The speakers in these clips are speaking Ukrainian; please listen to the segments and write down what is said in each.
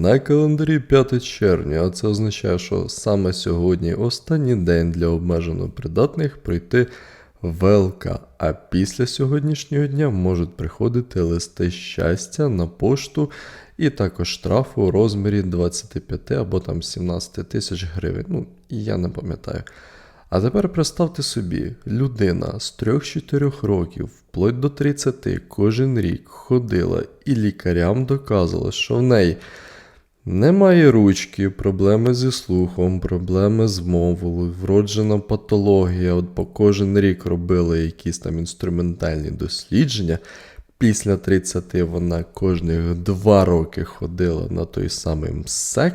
На календарі 5 червня, а це означає, що саме сьогодні останній день для обмежено придатних пройти ВЛК, а після сьогоднішнього дня можуть приходити листи щастя на пошту і також штрафу у розмірі 25 або там 17 тисяч гривень. Ну, я не пам'ятаю. А тепер представте собі, людина з 3-4 років, вплоть до 30, кожен рік ходила і лікарям доказувала, що в неї немає ручки, проблеми зі слухом, проблеми з мовою, вроджена патологія. От по кожен рік робили якісь там інструментальні дослідження. Після 30 вона кожних 2 роки ходила на той самий МСЕК,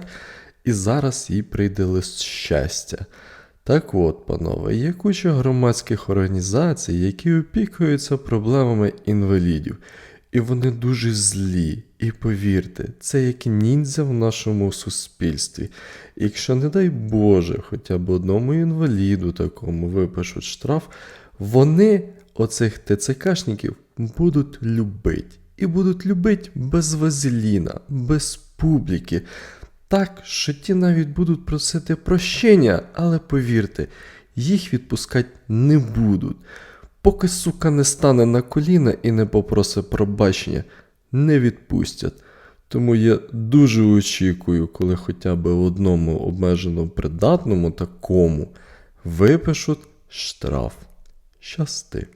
і зараз їй прийде лист щастя. Так от, панове, є куча громадських організацій, які опікуються проблемами інвалідів. І вони дуже злі. І повірте, це як ніндзя в нашому суспільстві. Якщо, не дай Боже, хоча б одному інваліду такому випишуть штраф, вони, оцих ТЦКшників, будуть любить. І будуть любить без вазеліна, без публіки. Так, що ті навіть будуть просити прощення, але повірте, їх відпускати не будуть. Поки сука не стане на коліна і не попросить пробачення, не відпустять. Тому я дуже очікую, коли хоча б одному обмежено придатному такому випишуть штраф. Щасти.